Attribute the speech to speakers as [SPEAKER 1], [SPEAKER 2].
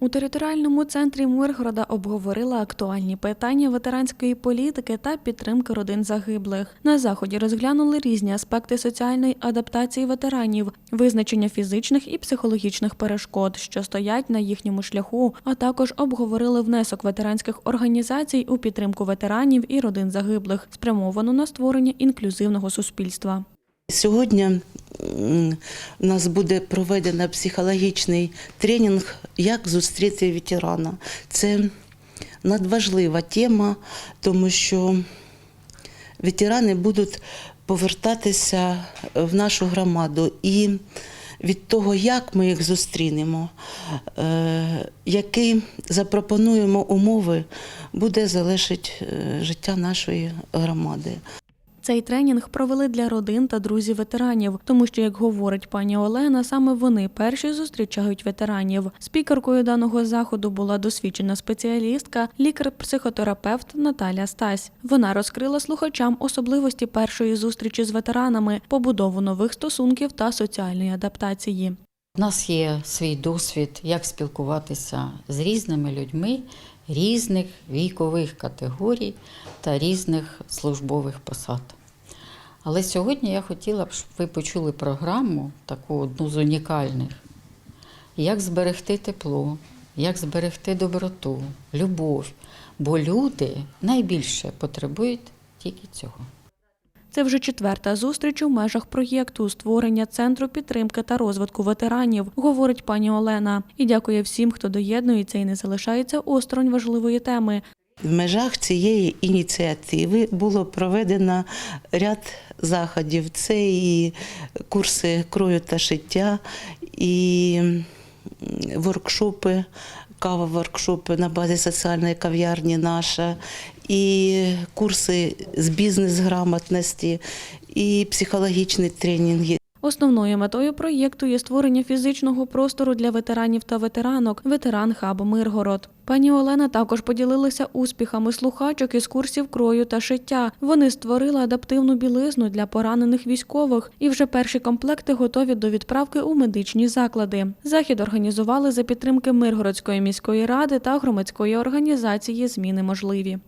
[SPEAKER 1] У територіальному центрі Миргорода обговорили актуальні питання ветеранської політики та підтримки родин загиблих. На заході розглянули різні аспекти соціальної адаптації ветеранів, визначення фізичних і психологічних перешкод, що стоять на їхньому шляху, а також обговорили внесок ветеранських організацій у підтримку ветеранів і родин загиблих, спрямовану на створення інклюзивного суспільства.
[SPEAKER 2] Сьогодні у нас буде проведено психологічний тренінг Як зустріти ветерана. Це надважлива тема, тому що ветерани будуть повертатися в нашу громаду. І від того, як ми їх зустрінемо, е, які запропонуємо умови, буде залежати е, життя нашої громади.
[SPEAKER 1] Цей тренінг провели для родин та друзів ветеранів, тому що, як говорить пані Олена, саме вони перші зустрічають ветеранів. Спікеркою даного заходу була досвідчена спеціалістка, лікар-психотерапевт Наталя Стась. Вона розкрила слухачам особливості першої зустрічі з ветеранами, побудову нових стосунків та соціальної адаптації.
[SPEAKER 3] У нас є свій досвід, як спілкуватися з різними людьми різних вікових категорій та різних службових посад. Але сьогодні я хотіла б, щоб ви почули програму, таку одну з унікальних, як зберегти тепло, як зберегти доброту, любов. Бо люди найбільше потребують тільки цього.
[SPEAKER 1] Це вже четверта зустріч у межах проєкту створення центру підтримки та розвитку ветеранів, говорить пані Олена. І дякує всім, хто доєднується і не залишається осторонь важливої теми.
[SPEAKER 2] В межах цієї ініціативи було проведено ряд заходів. Це і курси крою та шиття, і воркшопи, кава-воркшопи на базі соціальної кав'ярні наша, і курси з бізнес-грамотності, і психологічні тренінги.
[SPEAKER 1] Основною метою проєкту є створення фізичного простору для ветеранів та ветеранок, ветеран хаб Миргород. Пані Олена також поділилася успіхами слухачок із курсів крою та шиття. Вони створили адаптивну білизну для поранених військових, і вже перші комплекти готові до відправки у медичні заклади. Захід організували за підтримки Миргородської міської ради та громадської організації Зміни можливі.